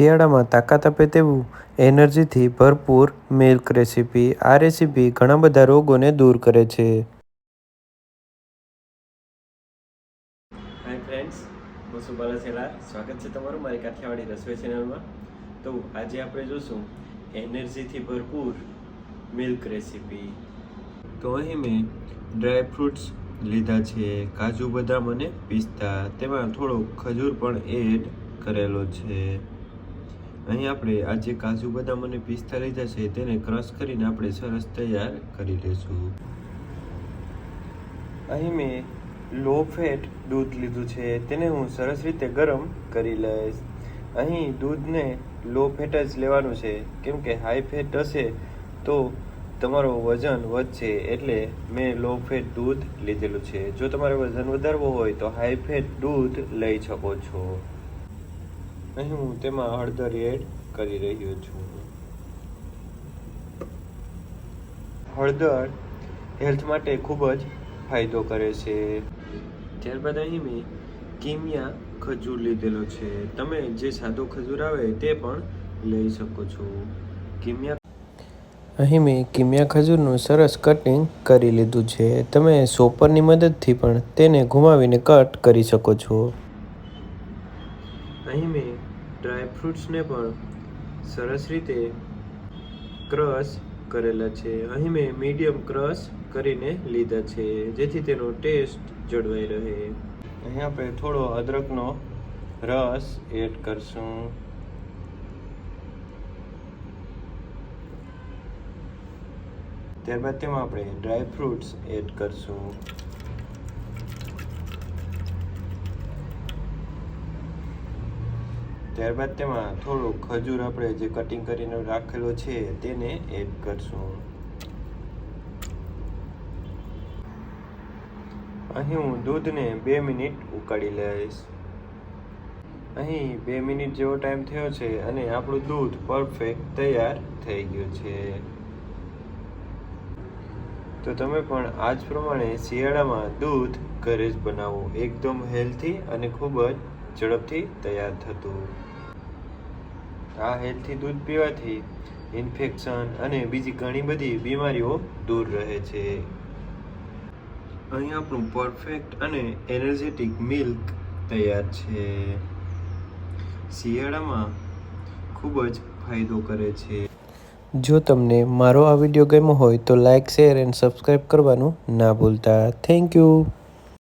શિયાળામાં તાકાત આપે તેવું એનર્જીથી ભરપૂર મિલ્ક રેસીપી. આ રેસીપી ઘણા બધા રોગોને દૂર કરે છે. હાય ફ્રેન્ડ્સ હું સુબાલા સેલા. સ્વાગત છે તમારું મારી કાઠિયાવાડી રસોઈ ચેનલમાં. તો આજે આપણે જોશું એનર્જીથી ભરપૂર મિલ્ક રેસીપી. તો અહીં મેં ડ્રાય ફ્રૂટ્સ લીધા છે, કાજુ બદામ અને પિસ્તા. તેમાં થોડો ખજૂર પણ એડ કરેલો છે. અહીં આપણે આજે કાજુ બદામ અને પિસ્તા લીધા છે, તેને ક્રશ કરીને આપણે સરસ તૈયાર કરી લઈશું અહીં મેં લો ફેટ દૂધ લીધું છે, તેને હું સરસ રીતે ગરમ કરી લઈશ. અહીં દૂધને લો ફેટ જ લેવાનું છે, કેમ કે હાઈ ફેટ હશે તો તમારો વજન વધશે, એટલે મેં લો ફેટ દૂધ લીધેલું છે. જો તમારે વજન વધારવું હોય તો હાઈ ફેટ દૂધ લઈ શકો છો. અહીં હું તેમાં હળદર એડ કરી રહ્યો છું. હળદર હેલ્થ માટે ખૂબ જ ફાયદો કરે છે. ત્યારબાદ અહીં મેં કિમિયા ખજૂર લીધેલો છે. તમે જે સાદો ખજૂર આવે તે પણ લઈ શકો છો. કિમિયા અહીં મેં કિમિયા ખજૂરનું સરસ કટિંગ કરી લીધું છે. તમે સોપરની મદદથી પણ તેને ઘુમાવીને કટ કરી શકો છો. અહીં મેં ડ્રાય ફ્રૂટ્સને પણ સરસ રીતે ક્રશ કરેલા છે. અહીં મેં મીડિયમ ક્રશ કરીને લીધા છે, જેથી તેનો ટેસ્ટ જળવાઈ રહે. અહીં આપણે થોડો અદરકનો રસ એડ કરશું. ત્યારબાદ તેમાં આપણે ડ્રાય ફ્રૂટ્સ એડ કરશું. ત્યારબાદ તેમાં થોડું ખજૂર આપણે જે કટિંગ કરીને રાખેલો છે તેને એડ કરશું. અહીં હું દૂધને બે મિનિટ ઉકાળી લઈશ. અહીં બે મિનિટ જેવો ટાઈમ થયો છે અને આપણું દૂધ પરફેક્ટ તૈયાર થઈ ગયું છે. તો તમે પણ આ જ પ્રમાણે શિયાળામાં દૂધ ઘરે જ બનાવો. એકદમ હેલ્ધી અને ખૂબ જ ઝડપથી તૈયાર થતું. આ હેલ્થી દૂધ પીવાથી ઇન્ફેક્શન અને બીજી ઘણી બધી બીમારીઓ દૂર રહે છે. અહીં આપણું પરફેક્ટ અને એનર્જેટિક મિલ્ક તૈયાર છે. શિયાળામાં ખૂબ જ ફાયદો કરે છે. જો તમને મારો આ વીડિયો ગમ્યો હોય તો લાઇક શેર એન્ડ સબસ્ક્રાઈબ કરવાનું ના ભૂલતા. Thank you.